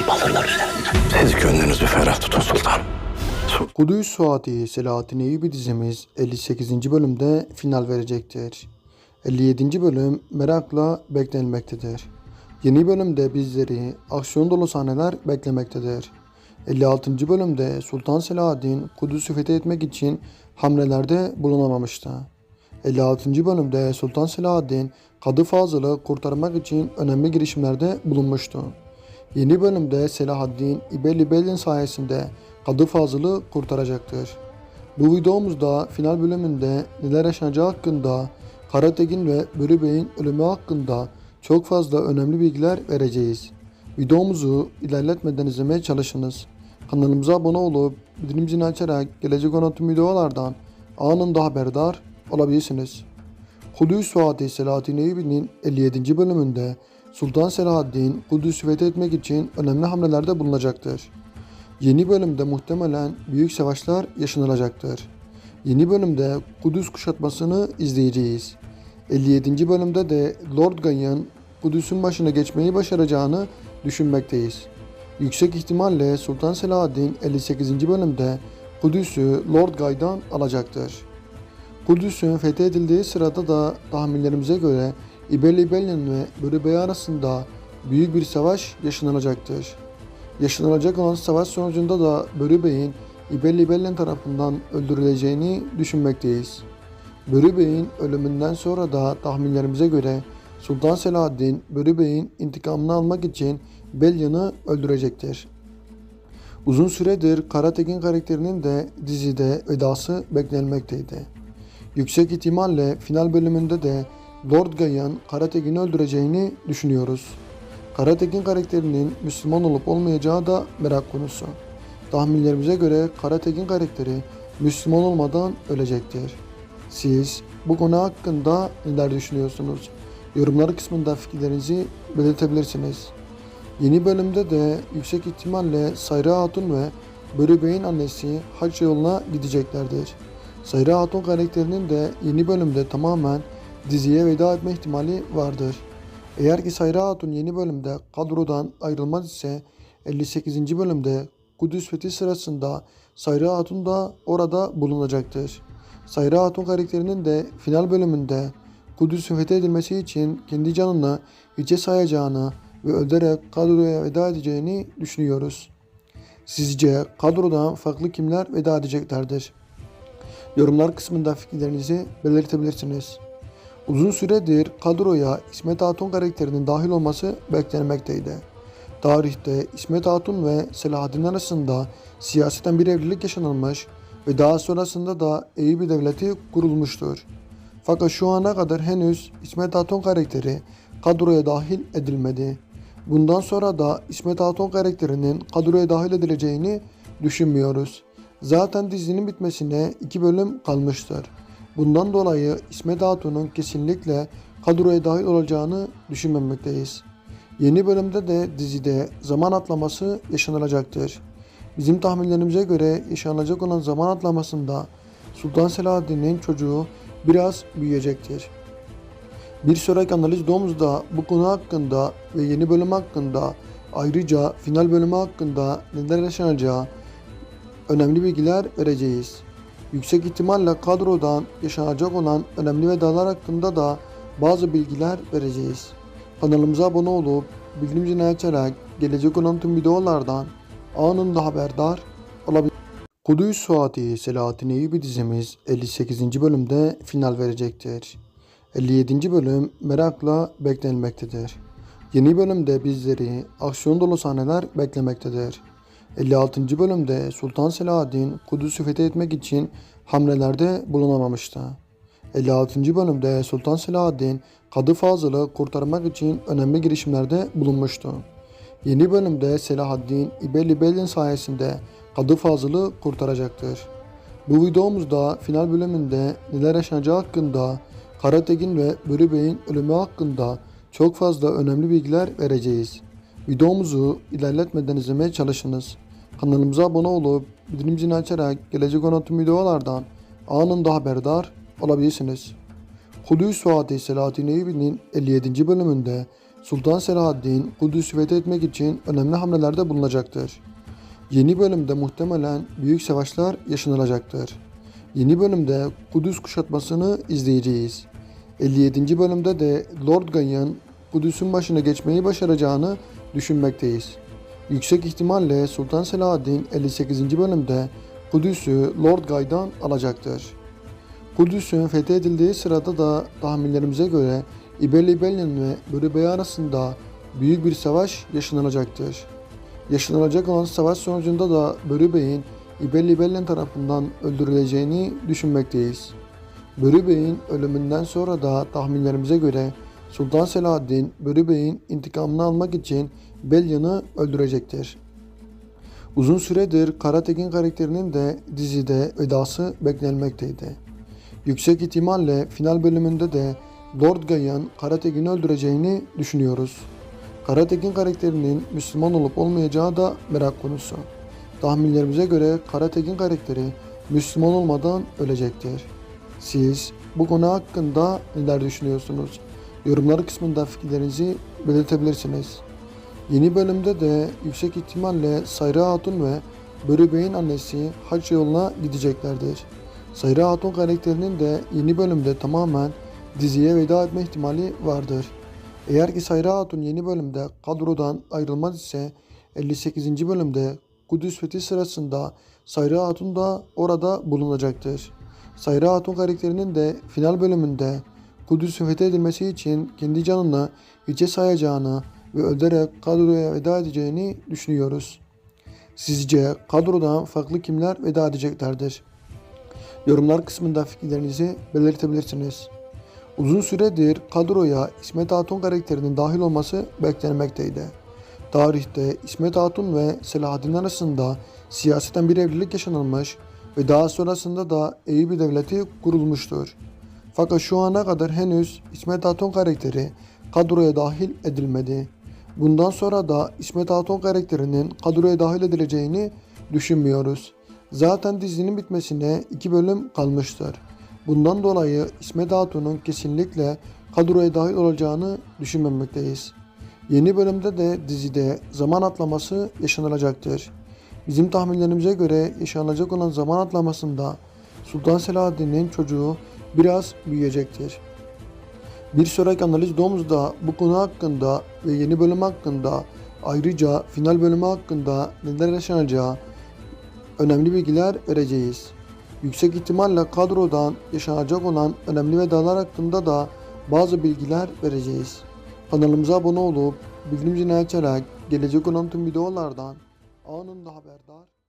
gibi alırlar üzerinden. Siz gönlünüzü ferah tutun sultan. Kudüs Suati Selahattin Eyyubi dizimiz 58. bölümde final verecektir. 57. bölüm merakla beklenmektedir. Yeni bölümde bizleri aksiyon dolu sahneler beklemektedir. 56. bölümde Sultan Selahaddin Kudüs'ü fethetmek için hamlelerde bulunamamıştı. 56. bölümde Sultan Selahaddin Kadı Fazıl'ı kurtarmak için önemli girişimlerde bulunmuştu. Yeni bölümde Selahaddin İbeli Belin sayesinde Kadı Fazıl'ı kurtaracaktır. Bu videomuzda final bölümünde neler yaşanacağı hakkında, Karategin ve Börü Bey'in ölümü hakkında çok fazla önemli bilgiler vereceğiz. Videomuzu ilerletmeden izlemeye çalışınız. Kanalımıza abone olup bildirim açarak gelecek olan tüm videolardan anında haberdar olabilirsiniz. Kudüs Suati Selahattin Eyyubi'nin 57. bölümünde Sultan Selahaddin Kudüs'ü fethetmek için önemli hamlelerde bulunacaktır. Yeni bölümde muhtemelen büyük savaşlar yaşanılacaktır. Yeni bölümde Kudüs kuşatmasını izleyeceğiz. 57. bölümde de Lord Guy'ın Kudüs'ün başına geçmeyi başaracağını düşünmekteyiz. Yüksek ihtimalle Sultan Selahaddin 58. bölümde Kudüs'ü Lord Guy'dan alacaktır. Kudüs'ün fethedildiği sırada da tahminlerimize göre İbeli Bellin ve Börü Bey arasında büyük bir savaş yaşanılacaktır. Yaşanılacak olan savaş sonucunda da Börü Bey'in İbeli Bellin tarafından öldürüleceğini düşünmekteyiz. Börü Bey'in ölümünden sonra da tahminlerimize göre Sultan Selahaddin Börü Bey'in intikamını almak için Bellin'i öldürecektir. Uzun süredir Karatekin karakterinin de dizide vedası beklenmekteydi. Yüksek ihtimalle final bölümünde de Lord Guy'ın Karatekin'i öldüreceğini düşünüyoruz. Karatekin karakterinin Müslüman olup olmayacağı da merak konusu. Tahminlerimize göre Karatekin karakteri Müslüman olmadan ölecektir. Siz bu konu hakkında neler düşünüyorsunuz? Yorumlar kısmında fikirlerinizi belirtebilirsiniz. Yeni bölümde de yüksek ihtimalle Sayra Hatun ve Börü Bey'in annesi hac yoluna gideceklerdir. Sayra Hatun karakterinin de yeni bölümde tamamen diziye veda etme ihtimali vardır. Eğer ki Sayra Hatun yeni bölümde kadrodan ayrılmaz ise 58. bölümde Kudüs fethi sırasında Sayra Hatun da orada bulunacaktır. Sayra Hatun karakterinin de final bölümünde Kudüs'ün fethedilmesi için kendi canını hiçe sayacağını ve öldürerek kadroya veda edeceğini düşünüyoruz. Sizce kadrodan farklı kimler veda edeceklerdir? Yorumlar kısmında fikirlerinizi belirtebilirsiniz. Uzun süredir kadroya İsmet Hatun karakterinin dahil olması beklenmekteydi. Tarihte İsmet Hatun ve Selahaddin arasında siyaseten bir evlilik yaşanılmış ve daha sonrasında da Eyüpü Devleti kurulmuştur. Fakat şu ana kadar henüz İsmet Hatun karakteri kadroya dahil edilmedi. Bundan sonra da İsmet Hatun karakterinin kadroya dahil edileceğini düşünmüyoruz. Zaten dizinin bitmesine iki bölüm kalmıştır. Bundan dolayı İsmet Hatun'un kesinlikle kadroya dahil olacağını düşünmemekteyiz. Yeni bölümde de dizide zaman atlaması yaşanılacaktır. Bizim tahminlerimize göre yaşanacak olan zaman atlamasında Sultan Selahaddin'in çocuğu biraz büyüyecektir. Bir sonraki analiz videomuzda bu konu hakkında ve yeni bölüm hakkında ayrıca final bölümü hakkında neler yaşanacağı önemli bilgiler vereceğiz. Yüksek ihtimalle kadrodan yaşanacak olan önemli vedalar hakkında da bazı bilgiler vereceğiz. Kanalımıza abone olup bildirim açarak gelecek olan tüm videolardan anında haberdar olabilir. Kudüs Suati Selahattin Eyyubi dizimiz 58. bölümde final verecektir. 57. bölüm merakla beklenmektedir. Yeni bölümde bizleri aksiyon dolu sahneler beklemektedir. 56. bölümde Sultan Selahaddin Kudüs'ü fethetmek için hamlelerde bulunamamıştı. 56. bölümde Sultan Selahaddin Kadı Fazıl'ı kurtarmak için önemli girişimlerde bulunmuştu. Yeni bölümde Selahaddin İbeli Bellin sayesinde Kadı Fazıl'ı kurtaracaktır. Bu videomuzda final bölümünde neler yaşanacağı hakkında, Karategin ve Börü Bey'in ölümü hakkında çok fazla önemli bilgiler vereceğiz. Videomuzu ilerletmeden izlemeye çalışınız. Kanalımıza abone olup bildirim zilini açarak gelecek olan tüm videolardan anında haberdar olabilirsiniz. Hulusi Suadi Selahattin Eyyubi'nin 57. bölümünde Sultan Selahaddin Kudüs'ü fethetmek için önemli hamlelerde bulunacaktır. Yeni bölümde muhtemelen büyük savaşlar yaşanılacaktır. Yeni bölümde Kudüs kuşatmasını izleyeceğiz. 57. bölümde de Lord Guy'ın Kudüs'ün başına geçmeyi başaracağını düşünmekteyiz. Yüksek ihtimalle Sultan Selahaddin 58. bölümde Kudüs'ü Lord Guy'dan alacaktır. Kudüs'ün fethedildiği sırada da tahminlerimize göre İbeli İbelin ve Börü Bey arasında büyük bir savaş yaşanılacaktır. Yaşanılacak olan savaş sonucunda da Börü Bey'in İbeli İbelin tarafından öldürüleceğini düşünmekteyiz. Börü Bey'in ölümünden sonra da tahminlerimize göre Sultan Selahaddin Börü Bey'in intikamını almak için Belyan'ı öldürecektir. Uzun süredir Karatekin karakterinin de dizide vedası beklenmekteydi. Yüksek ihtimalle final bölümünde de Lord Guy'ın Karatekin'i öldüreceğini düşünüyoruz. Karatekin karakterinin Müslüman olup olmayacağı da merak konusu. Tahminlerimize göre Karatekin karakteri Müslüman olmadan ölecektir. Siz bu konu hakkında neler düşünüyorsunuz? Yorumlar kısmında fikirlerinizi belirtebilirsiniz. Yeni bölümde de yüksek ihtimalle Sayra Hatun ve Börü Bey'in annesi hac yoluna gideceklerdir. Sayra Hatun karakterinin de yeni bölümde tamamen diziye veda etme ihtimali vardır. Eğer ki Sayra Hatun yeni bölümde kadrodan ayrılmaz ise 58. bölümde Kudüs fethi sırasında Sayra Hatun da orada bulunacaktır. Sayra Hatun karakterinin de final bölümünde Kudüs'ün fethedilmesi için kendi canını hiçe sayacağını ve ölerek kadroya veda edeceğini düşünüyoruz. Sizce kadrodan farklı kimler veda edeceklerdir? Yorumlar kısmında fikirlerinizi belirtebilirsiniz. Uzun süredir kadroya İsmet Hatun karakterinin dahil olması beklenmekteydi. Tarihte İsmet Hatun ve Selahaddin arasında siyaseten bir evlilik yaşanılmış ve daha sonrasında da Eyüp Devleti kurulmuştur. Fakat şu ana kadar henüz İsmet Hatun karakteri kadroya dahil edilmedi. Bundan sonra da İsmet Hatun karakterinin kadroya dahil edileceğini düşünmüyoruz. Zaten dizinin bitmesine iki bölüm kalmıştır. Bundan dolayı İsmet Hatun'un kesinlikle kadroya dahil olacağını düşünmemekteyiz. Yeni bölümde de dizide zaman atlaması yaşanılacaktır. Bizim tahminlerimize göre yaşanacak olan zaman atlamasında Sultan Selahaddin'in çocuğu biraz büyüyecektir. Bir sonraki analiz domuzda bu konu hakkında ve yeni bölüm hakkında ayrıca final bölümü hakkında neler yaşanacağı önemli bilgiler vereceğiz. Yüksek ihtimalle kadrodan yaşanacak olan önemli vedalar hakkında da bazı bilgiler vereceğiz. Kanalımıza abone olup bildirim zilini açarak gelecek olan tüm videolardan anında haberdar